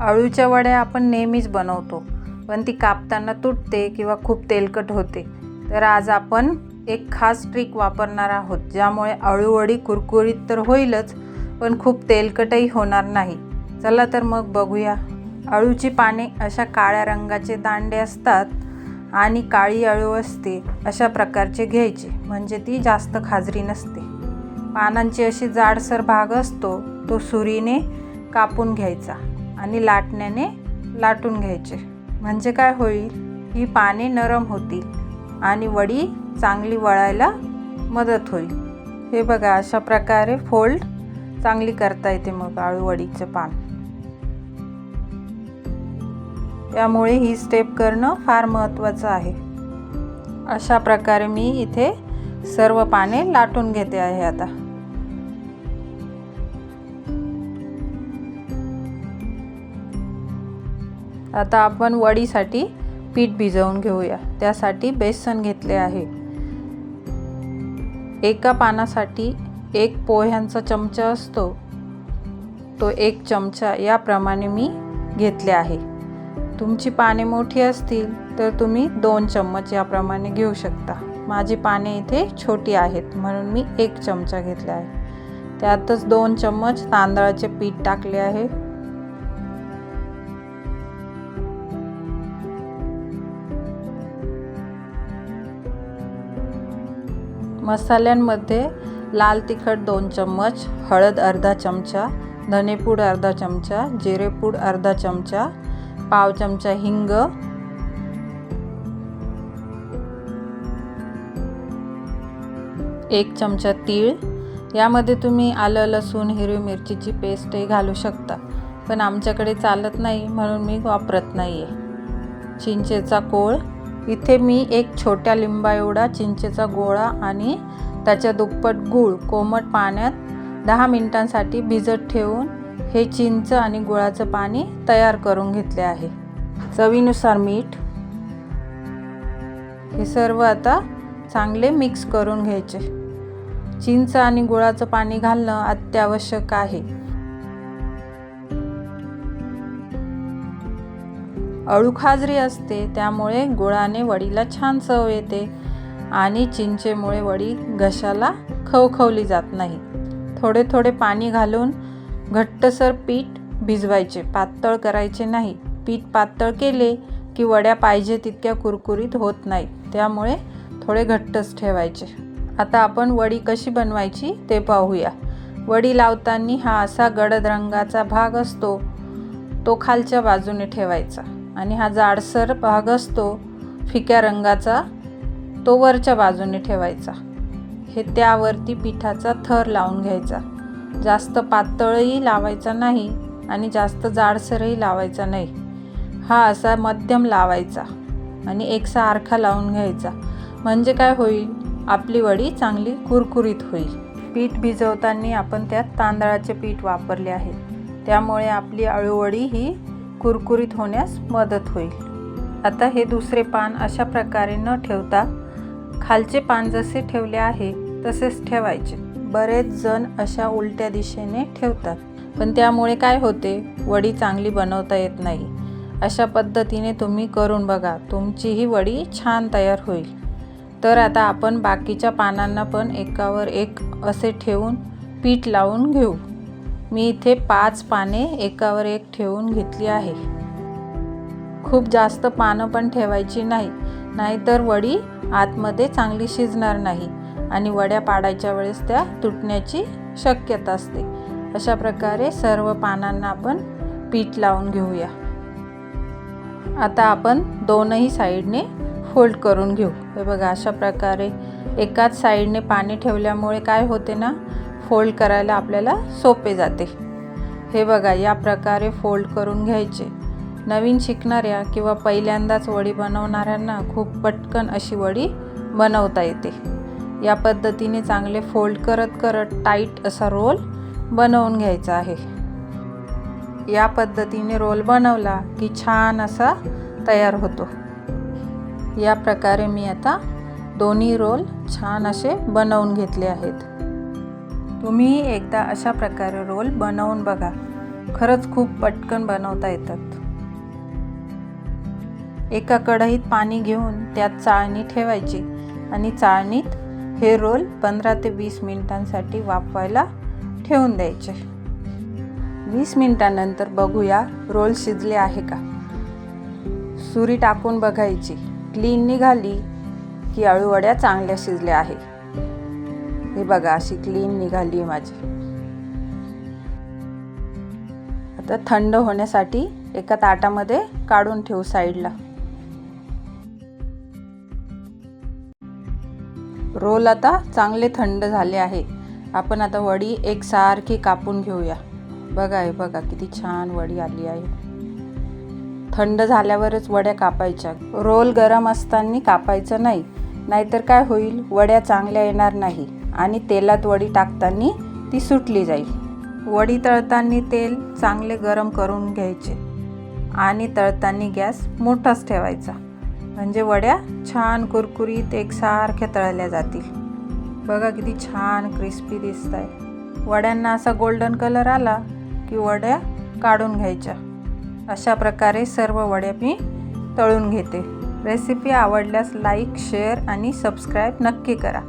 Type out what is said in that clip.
अळूच्या वड्या आपण नेहमीच बनवतो पण ती कापताना तुटते किंवा खूप तेलकट होते. तर आज आपण एक खास ट्रिक वापरणार आहोत ज्यामुळे अळूवडी कुरकुरीत तर होईलच पण खूप तेलकटही होणार नाही. चला तर मग बघूया. अळूची पाने अशा काळ्या रंगाचे दांडे असतात आणि काळी अळू असते अशा प्रकारचे घ्यायचे म्हणजे ती जास्त खाजरी नसते. पानांची अशी जाडसर भाग असतो तो सुरीने कापून घ्यायचा. आणि लाटण्याने लाटून घ्यायचे. म्हणजे काय होईल? ही पाने नरम होतील आणि वडी चांगली वळायला मदत होईल. हे बघा अशा प्रकारे फोल्ड चांगली करता येते मग आळू वडीचं पान. त्यामुळे ही स्टेप करणं फार महत्त्वाचं आहे. अशा प्रकारे मी इथे सर्व पाने लाटून घेते आहे आता. आता आपण वडीसाठी पीठ भिजवून घेऊया. त्यासाठी बेसन घेतले आहे. एका पानासाठी एक पोह्यांचा चमचा असतो. तो एक चमचा याप्रमाणे मी घेतले आहे. तुमची पाने मोठी असतील तर तुम्ही दोन चम्मच याप्रमाणे घेऊ शकता. माझी पाने इथे छोटी आहेत म्हणून मी एक चमचा घेतला आहे. त्यातच दोन चम्मच तांदळाचे पीठ टाकले आहे. मसाल्यांमध्ये लाल तिखट दोन चम्मच हळद अर्धा चमचा धनेपूड अर्धा चमचा जिरेपूड अर्धा चमचा पाव चमचा हिंग एक चमचा तीळ. यामध्ये तुम्ही आलं लसूण हिरवी मिरचीची पेस्टही घालू शकता. पण आमच्याकडे चालत नाही म्हणून मी वापरत नाही आहे चिंचेचा कोळ इथे मी एक छोट्या लिंबा एवढा चिंचेचा गोळा आणि त्याच्या दुप्पट गूळ कोमट पाण्यात दहा मिनिटांसाठी भिजत ठेवून हे चिंच आणि गुळाचं पाणी तयार करून घेतले आहे. चवीनुसार मीठ. हे सर्व आता चांगले मिक्स करून घ्यायचे. चिंच आणि गुळाचं पाणी घालणं अत्यावश्यक आहे. अळू खाजरी असते त्यामुळे गुळाने वडीला छान चव येते आणि चिंचेमुळे वडी घशाला खवखवली जात नाही. थोडे थोडे पाणी घालून घट्टसर पीठ भिजवायचे. पातळ करायचे नाही. पीठ पातळ केले की वड्या पाहिजे तितक्या कुरकुरीत होत नाही त्यामुळे थोडे घट्टच ठेवायचे. आता आपण वडी कशी बनवायची ते पाहूया. वडी लावताना हा असा गडद रंगाचा भाग असतो तो खालच्या बाजूने ठेवायचा. आणि हा जाडसर भाग असतो फिक्या रंगाचा तो वरच्या बाजूने ठेवायचा. हे त्यावरती पिठाचा थर लावून घ्यायचा. जास्त पातळही लावायचा नाही आणि जास्त जाडसरही लावायचा नाही. हा असा मध्यम लावायचा आणि एकसारखा लावून घ्यायचा. म्हणजे काय होईल? आपली वडी चांगली कुरकुरीत होईल. पीठ भिजवताना आपण त्यात तांदळाचे पीठ वापरले आहे. त्यामुळे आपली अळूवडी ही कुरकुरीत होण्यास मदत होईल. आता हे दुसरे पान अशा प्रकारे न ठेवता खालचे पान जसे ठेवले आहे तसेच ठेवायचे. बरेच जण अशा उलट्या दिशेने ठेवतात पण त्यामुळे काय होते? वडी चांगली बनवता येत नाही. अशा पद्धतीने तुम्ही करून बघा तुमचीही वडी छान तयार होईल. तर आता आपण बाकीच्या पानांना पण एकावर एक असे ठेवून पीठ लावून घेऊ. मी इथे पाच पाने एकावर एक ठेवून घेतली आहे. खूप जास्त पानं पण ठेवायची नाही नाहीतर वडी आतमध्ये चांगली शिजणार नाही आणि वड्या पाडायच्या वेळेस त्या तुटण्याची शक्यता असते. अशा प्रकारे सर्व पानांना आपण पीठ लावून घेऊया. आता आपण दोनही साईडने फोल्ड करून घेऊ. हे बघा अशा प्रकारे एकाच साईडने पाणी ठेवल्यामुळे काय होते ना फोल्ड करायला आपल्याला सोपे जाते. हे बघा या प्रकारे फोल्ड करून घ्यायचे. नवीन शिकणाऱ्या किंवा पहिल्यांदाच वडी बनवणाऱ्यांना खूप पटकन अशी वडी बनवता येते. या पद्धतीने चांगले फोल्ड करत करत टाईट असा रोल बनवून घ्यायचा आहे. या पद्धतीने रोल बनवला की छान असा तयार होतो. या प्रकारे मी आता दोन्ही रोल छान असे बनवून घेतले आहेत. तुम्ही एकदा अशा प्रकारे रोल बनवून बघा. खरंच खूप पटकन बनवता येतात. एका कढईत पाणी घेऊन त्यात चाळणी ठेवायची आणि चाळणीत हे रोल पंधरा ते वीस मिनिटांसाठी वाफवायला ठेवून द्यायचे. वीस मिनिटांनंतर बघूया रोल शिजले आहे का? सुरी टाकून बघायची. क्लीन निघाली की अळूवड्या चांगल्या शिजल्या आहे हे बघा अशी क्लीन निघाली आहे माझी. आता थंड होण्यासाठी एका ताटामध्ये काढून ठेवू साईडला रोल आता चांगले थंड झाले आहे. आपण आता वडी एकसारखी कापून घेऊया. बघा हे बघा किती छान वडी आली आहे. थंड झाल्यावरच वड्या कापायच्या. रोल गरम असताना कापायचं नाही. नाहीतर काय होईल? वड्या चांगल्या येणार नाही. आणि तेलात वडी टाकताना ती सुटली जाईल. वडी तळताना तेल चांगले गरम करून घ्यायचे आणि तळताना गॅस मोठाच ठेवायचा. म्हणजे वड्या छान कुरकुरीत एकसारख्या तळल्या जातील. बघा किती छान क्रिस्पी दिसत आहे वड्यांना असा गोल्डन कलर आला की वड्या काढून घ्यायच्या. अशा प्रकारे सर्व वड्या मी तळून घेते. रेसिपी आवडल्यास लाईक शेअर आणि सबस्क्राईब नक्की करा.